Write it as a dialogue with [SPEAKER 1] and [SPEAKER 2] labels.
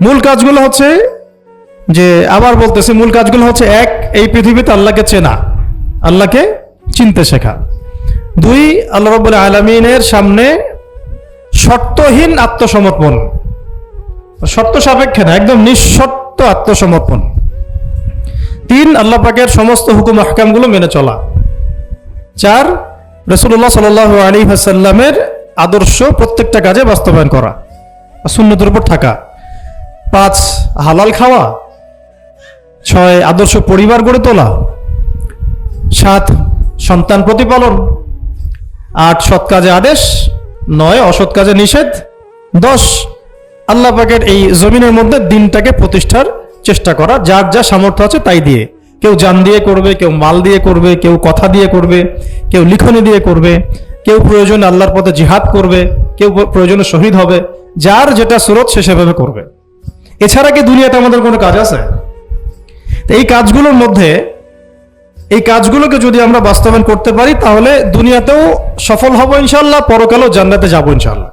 [SPEAKER 1] মূল কাজগুলো হচ্ছে যে আবার বলতেছে, মূল কাজগুলো হচ্ছে এক, এই পৃথিবীতে আল্লাহকে চেনা, আল্লাহকে চিনতে শেখা। দুই, আল্লাহ রব্বুল আলমিনের সামনে শর্তহীন আত্মসমর্পণ। শর্ত সাপেক্ষে না, একদম নিঃশর্ত আত্মসমর্পণ। তিন, আল্লাহ পাকের সমস্ত হুকুম, আহকামগুলো মেনে চলা। চার রসুল্লাহ সাল আলী হাসাল্লামের আদর্শ প্রত্যেকটা কাজে বাস্তবায়ন করা শূন্যতের উপর থাকা। পাঁচ হালাল খাওয়া, ছয় আদর্শ পরিবার গড়ে তোলা, সাত সন্তান প্রতিপালন, আট সৎ কাজে আদেশ, নয় অসৎ কাজে নিষেধ, দশ আল্লাহ পাকের এই জমিনের মধ্যে দিনটাকে প্রতিষ্ঠার চেষ্টা করা, যার যা সামর্থ্য আছে তাই দিয়ে। কেউ জান দিয়ে করবে, কেউ মাল দিয়ে করবে, কেউ কথা দিয়ে করবে, কেউ লিখনি দিয়ে করবে, কেউ প্রয়োজনে আল্লাহর পথে জিহাদ করবে, কেউ প্রয়োজনে শহীদ হবে, যার যেটা স্রোত সে সেভাবে করবে। এছাড়া কি দুনিয়াতে আমাদের কোনো কাজ আছে? তো এই কাজগুলোর মধ্যে, এই কাজগুলোকে যদি আমরা বাস্তবায়ন করতে পারি, তাহলে দুনিয়াতেও সফল হব ইনশাল্লাহ, পরকালেও জান্নাতে যাব ইনশাল্লাহ।